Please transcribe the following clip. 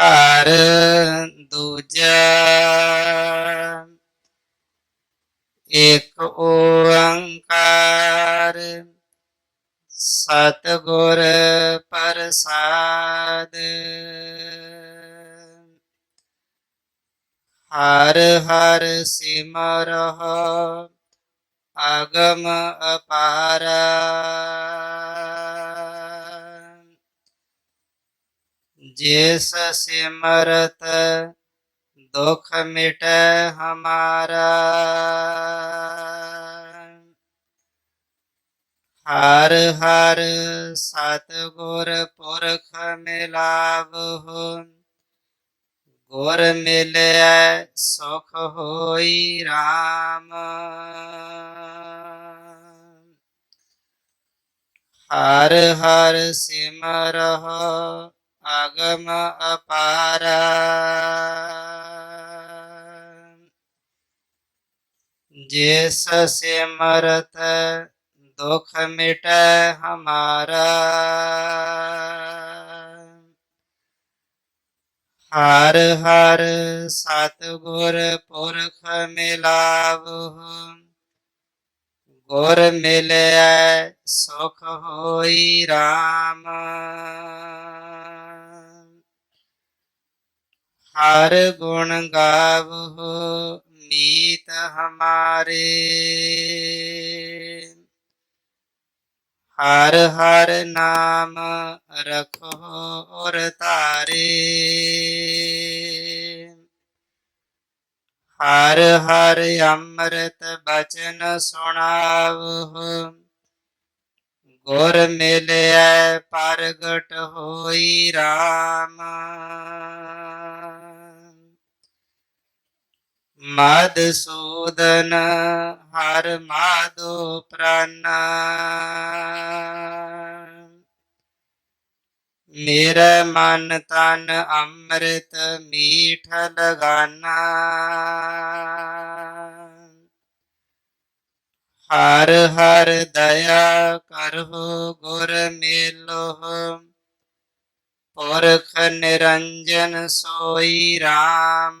ਘਰ ਦੂਜਾ। ਇੱਕ ਓੰਕਾਰ ਸਤਿਗੁਰ ਪ੍ਰਸਾਦ। ਹਰ ਹਰ ਸਿਮਰਹੁ ਅਗਮ ਅਪਾਰਾ। ਜਿਸ ਸਿਮਰਤ ਦੁਖ ਮਿਟੈ ਹਮਾਰਾ। ਹਰ ਹਰ ਸਤਿਗੁਰ ਪੁਰਖ ਮਿਲਾਵਹੁ। ਗੁਰ ਮਿਲਿਆ ਸੁਖ ਹੋਈ RAM ਹਰ ਹਰ ਸਿਮਰਹੁ ਅਗਮ ਅਪਾਰਾ ਜਿਸ ਸਿਮਰਤ ਦੁਖ ਮਿਟੈ ਹਮਾਰਾ ਹਰ ਹਰ ਸਤਿਗੁਰ ਪੁਰਖ ਮਿਲਾਵਹੁ ਗੁਰ ਮਿਲਿਆ ਸੁਖ ਹੋਈ RAM ਹਰ ਗੁਣ ਗਾਵਹੁ ਨੀਤ ਹਮਾਰੇ। ਹਰ ਹਰ ਨਾਮ ਰਖੋ ਔਰ ਤਾਰੇ ਹਰ ਹਰ ਅੰਮ੍ਰਿਤ ਬਚਨ ਸੁਣਾਵਹੁ ਗੁਰ ਮਿਲਿਆ ਪ੍ਰਗਟ ਹੋਈ RAM ਮਦਸੂਦਨ ਹਰ ਮਾਧੋ ਪ੍ਰਾਨਾ। ਮੇਰਾ ਮਨ ਤਨ ਅੰਮ੍ਰਿਤ ਮੀਠ ਲਗਾਨਾ। ਹਰ ਹਰ ਦਇਆ ਕਰਹੁ ਗੁਰ ਮੇਲੋ ਪੁਰਖ ਨਿਰੰਜਨ ਸੋਈ RAM